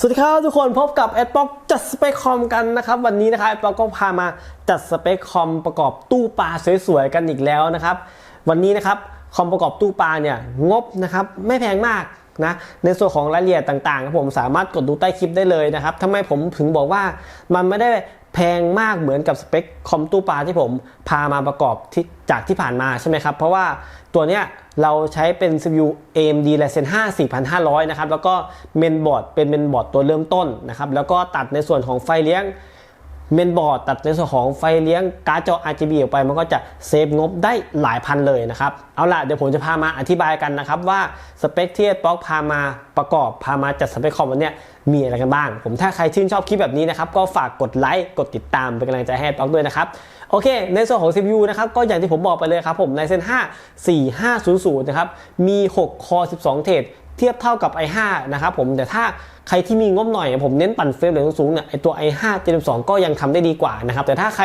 สวัสดีครับทุกคนพบกับแอดบ็อกจัดสเปคคอมกันนะครับ วันนี้นะครับแอดบ็อกก็พามาจัดสเปคคอมประกอบตู้ปลาสวยๆกันอีกแล้วนะครับ วันนี้นะครับคอมประกอบตู้ปลาเนี่ยงบนะครับไม่แพงมาก นะในส่วนของรายละเอียดต่างๆครับผมสามารถกดดูใต้คลิปได้เลยนะครับทำไมผมถึงบอกว่ามันไม่ได้แพงมากเหมือนกับสเปคคอมตู้ปลาที่ผมพามาประกอบที่จากที่ผ่านมาใช่ไหมครับ เพราะว่าตัวเนี้ยเราใช้เป็น CPU AMD Ryzen 5 4500 นะครับ แล้วก็เมนบอร์ดเป็นเมนบอร์ดตัวเริ่มต้นนะครับ แล้วก็ตัดในส่วนของไฟเลี้ยง เมนบอร์ดตัดในส่วนของไฟเลี้ยงการ์ดจอ RGB ออกไปมันก็จะเซฟงบได้หลายพันเลยนะครับ เอาล่ะเดี๋ยวผมจะพามาอธิบายกันนะครับว่าสเปคที่ป๊อกพามาประกอบพามาจัดสเปคคอมวันนี้มีอะไรกันบ้าง ผมถ้าใครชื่นชอบคลิปแบบนี้นะครับก็ฝากกดไลค์กดติดตามเป็นกำลังใจให้ป๊อกด้วยนะครับโอเค ในส่วนของ CPU นะครับก็อย่างที่ผมบอกไปเลยครับผม Ryzen 5 4500 นะครับมี 6 คอ 12 เทรด เทียบเท่ากับ i5 นะครับผมแต่ถ้าใครที่มีงบหน่อย ผมเน้นปั่นเฟรมเรทสูงๆเนี่ยไอตัว i5 Gen 2ก็ยังทำได้ดีกว่านะครับแต่ถ้าใคร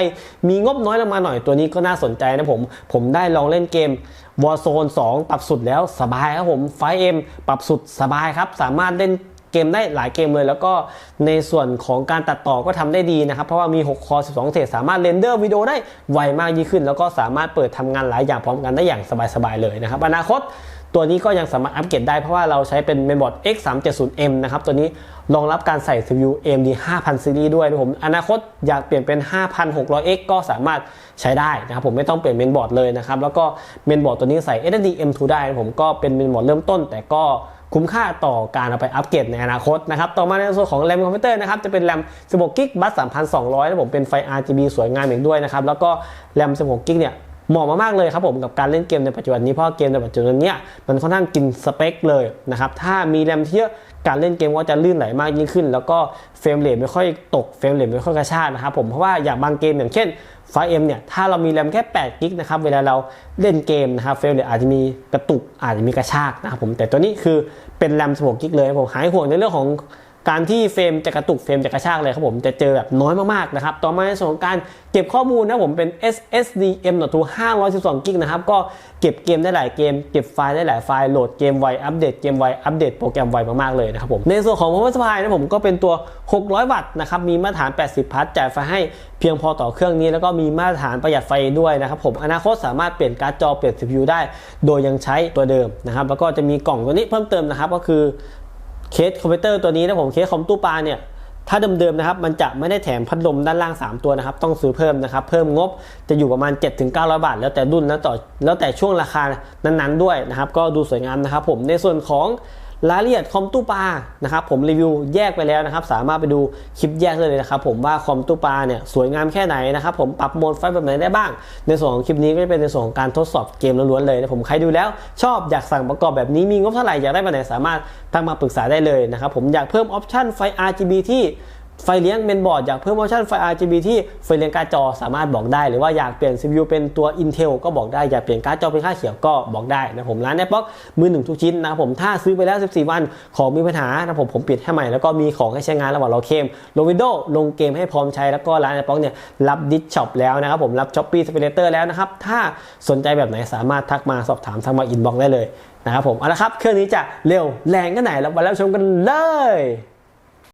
มีงบน้อยลงมาหน่อยตัวนี้ก็น่าสนใจนะผม ผมได้ลองเล่นเกม Warzone 2 ปรับสุดแล้วสบายครับผม 5M ปรับสุดสบายครับ สามารถเล่น เกมได้หลายเกมเลย แล้วก็ในส่วนของการตัดต่อก็ทำได้ดีนะครับ เพราะว่ามี 6 คอ 12 เทรดสามารถเรนเดอร์วิดีโอได้ไวมากยิ่งขึ้น แล้วก็สามารถเปิดทำงานหลายอย่างพร้อมกันได้อย่างสบายๆเลยนะครับอนาคตตัวนี้ก็ยังสามารถอัปเกรดได้เพราะว่าเราใช้เป็นเมนบอร์ด X370M นะครับ ตัวนี้รองรับการใส่ CPU AMD 5000ซีรีส์ด้วยนะผมอนาคตอยากเปลี่ยนเป็น 5600X ก็สามารถใช้ได้นะครับผมไม่ต้องเปลี่ยนเมนบอร์ดเลยนะครับ แล้วก็เมนบอร์ดตัวนี้ใส่ SSD M2 ได้นะผมก็เป็นเมนบอร์ดเริ่มต้น แต่ก็ คุ้มค่าต่อการเอาไปอัปเกรดในอนาคตนะครับต่อมาในส่วนของแรมคอมพิวเตอร์นะครับจะเป็นแรม 16 กิกบัส 3,200นะผมเป็นไฟ RGB สวยงามอีกด้วยนะครับแล้วก็แรม 16 กิกเนี่ย เหมาะมากๆเลยครับผมกับการเล่นเกมในปัจจุบันนี้เพราะเกมในปัจจุบันเนี้ยมันค่อนข้างกินสเปคเลยนะครับถ้ามีแรมที่เยอะการเล่นเกมก็จะลื่นไหลมากยิ่งขึ้น แล้วก็เฟรมเรทไม่ค่อยตกเฟรมเรทไม่ค่อยกระชากนะครับผมเพราะว่าอย่างบางเกมอย่างเช่น 5M เนี่ยถ้าเรามีแรมแค่8กิกนะครับเวลาเราเล่นเกมนะครับเฟรมเรทอาจจะมีกระตุกอาจจะมีกระชากนะครับผมแต่ตัวนี้คือเป็นแรม16กิกเลยผมหายห่วงในเรื่องของ การที่เฟรมจะกระตุกเฟรมจะกระชากเลยครับผมจะเจอแบบน้อยมากๆนะครับต่อมาในส่วนของการเก็บข้อมูลนะผมเป็น SSD M.2 512กิกนะครับก็เก็บเกมได้หลายเกม เก็บไฟล์ได้หลายไฟล์โหลดเกมไวอัปเดตเกมไวอัปเดตโปรแกรมไวมากๆเลยนะครับผมในส่วนของ power supply นะผมก็เป็นตัว 600 วัตต์นะครับมีมาตรฐาน 80 พัทจ่ายไฟให้เพียงพอต่อเครื่องนี้ แล้วก็มีมาตรฐานประหยัดไฟด้วยนะครับผมอนาคตสามารถเปลี่ยนการ์ดจอเปลี่ยน CPU ได้ โดยยังใช้ตัวเดิมนะครับแล้วก็จะมีกล่องตัวนี้เพิ่มเติมนะครับก็คือ เคสคอมพิวเตอร์ตัวนี้นะผมเคสคอมตู้ปลาเนี่ยถ้าเดิมๆนะครับมันจะไม่ได้แถมพัดลมด้านล่าง 3 ตัวนะครับ ต้องซื้อเพิ่มนะครับ เพิ่มงบจะอยู่ประมาณ 7-900 บาท แล้วแต่รุ่นแล้วต่อแล้วแต่ช่วงราคานั้นๆด้วยนะครับ ก็ดูสวยงามนะครับผมในส่วนของ รายละเอียดคอมตู้ปลานะครับผมรีวิวแยกไปแล้วนะครับ สามารถไปดูคลิปแยกเลยนะครับ ผมว่าคอมตู้ปลาเนี่ยสวยงามแค่ไหนนะครับผมปรับโหมดไฟแบบไหนได้บ้าง ในส่วนของคลิปนี้ก็จะเป็นในส่วนของการทดสอบเกมล้วนๆเลยนะผมใครดูแล้ว ชอบอยากสั่งประกอบแบบนี้มีงบเท่าไหร่อยากได้แบบไหนสามารถทักมาปรึกษาได้เลยนะครับผมอยากเพิ่มออปชั่นไฟ RGB ที่ ไฟเลี้ยงเมนบอร์ดอยากเพิ่มออปชันไฟ RGB ที่ไฟเลี้ยงการ์ดจอสามารถบอกได้ หรือว่าอยากเปลี่ยน CPU เป็นตัว Intel ก็บอกได้ อยากเปลี่ยนการ์ดจอเป็นค่าเขียวก็บอกได้นะผมร้านแอปป๊อกมือหนึ่งทุกชิ้นนะครับผมถ้าซื้อไปแล้ว 14 วันของมีปัญหานะผมผมเปลี่ยนให้ใหม่แล้วก็มีของให้ใช้งานระหว่างเราเคมลงวิดีโอลงเกมให้พร้อมใช้แล้วก็ร้านแอปป๊อกเนี่ยรับดิสช็อปแล้วนะครับผมรับช้อปปี้สเปเดเตอร์แล้วนะครับถ้าสนใจแบบไหนสามารถทักมาสอบถามทางมาอินบ็อกได้เลยนะครับผมเอาละครับเครื่องนี้จะเร็วแรงแค่ไหนเรามาแล้วชมกันเลย